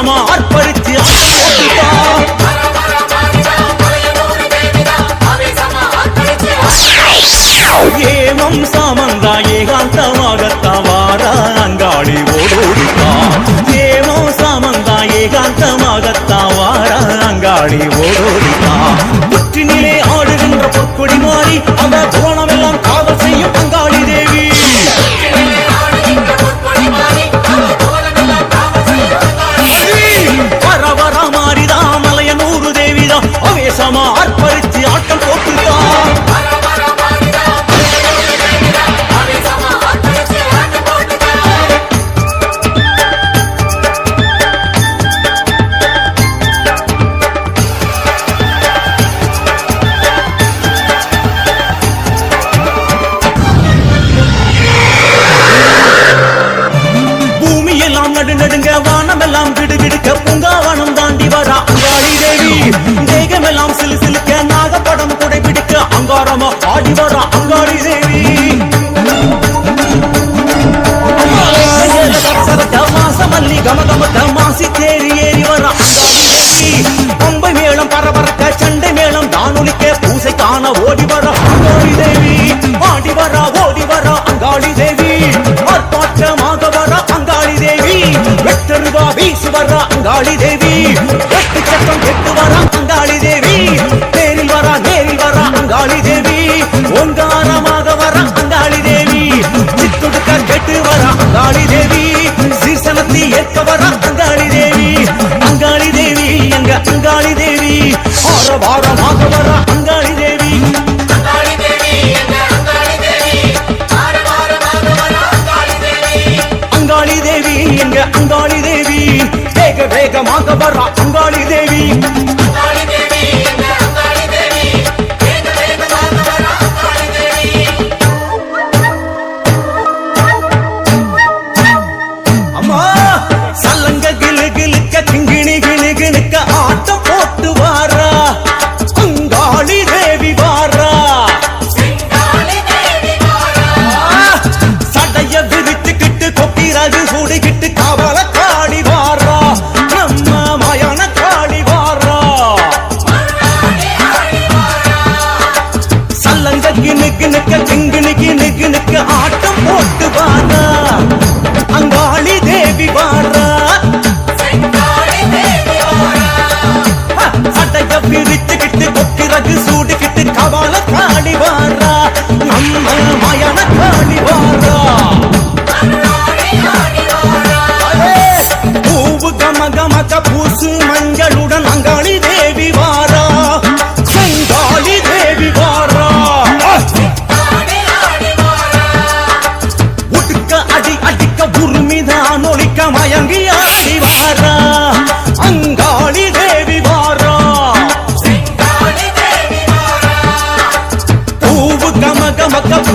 அவேசமா ஆர்ப்பரிச்சு ஏமம் சாமந்தா ஏகாந்தமாகத்தா வாரா அங்காடி ஓடோடிப்பா. ஏமம் சாமந்தா ஏகாந்தமாகத்தா வாரா அங்காடி ஓடோடிப்பா. புற்றினிலே ஆடுகின்ற பொற்கொடி மாறி அந்த கோணமெல்லாம் வானமெல்லாம் விடுவிடுக்க பூங்காவனம் தாண்டி வரா அங்காளி தேவி. தேகமெல்லாம் சிலு சிலுக்க நாகப்படம் குடை பிடிக்க அங்காரமா ஆடி வரா அங்காளி தேவி. மாசமல்லி கமகமத்த மாசி தேறி ஏறி வரா அங்காளி தேவி. பொம்பை மேளம் பரபரக்க சண்டை மேளம் தானொலிக்க பூசை காண ஓடி வரா ಶಿವರ ಅಂಗಾಳಿ ದೇವಿ வேக வேகமாக வரா அங்காளி தேவி. கிணுக்கு நிக்க கிங்கு கிணுக்கு நிக்க ஆட்டம் போட்டு வாரா அங்காளி தேவி வாரா சடைய விரித்துக்கிட்டு கொப்பிரகு சூடிக்கிட்டு கவல காளி வாரா நம்ம மயான காளி வாரா பூவு கம கமக பூசு மஞ்சள் 막가